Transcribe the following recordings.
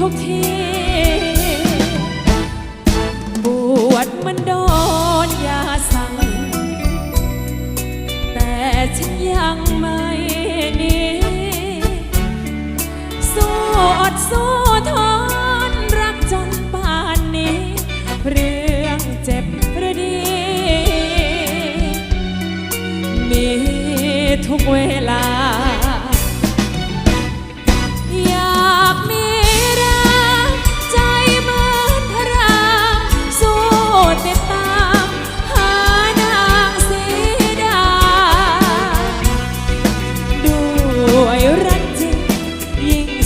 ทุกที ปวดมันโดนยาสั่ง แต่ฉันยังไม่หนีสู้อดสู้ทนรักจนป่านนี้ เรื่องเจ็บหรือดี มีทุกเวลา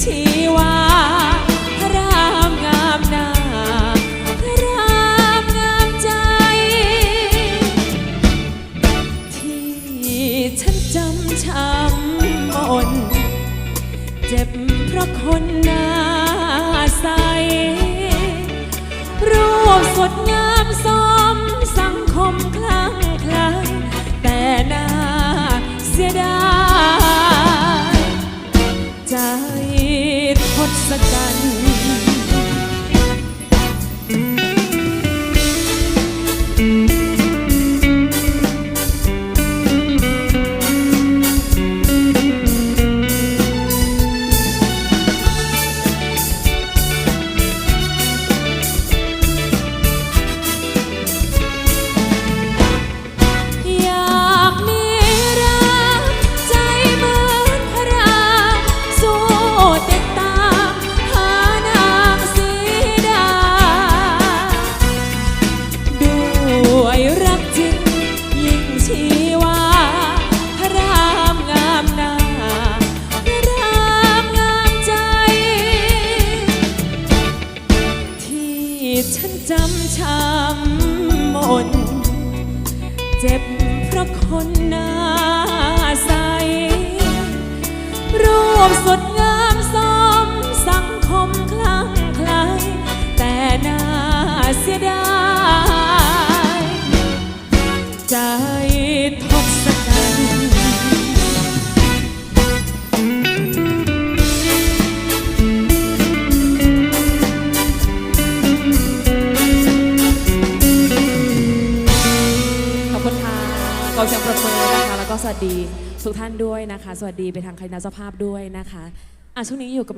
ชีวาพระรามงามหน้าพระรามงามใจ ที่ฉันจำช้ำมนเจ็บเพราะคนหน้า ทศกั ช้ำมน เจ็บเพราะคนหน้าใส รูปสดงามสมสังคมคลั่งไคล้แต่น่าเสียดาย ใจทศกั เสียงประเมินนะคะ แล้วก็สวัสดีทุกท่านด้วยนะคะ สวัสดีไปทางคณะเจ้าภาพด้วยนะคะอะช่วงนี้อยู่กับ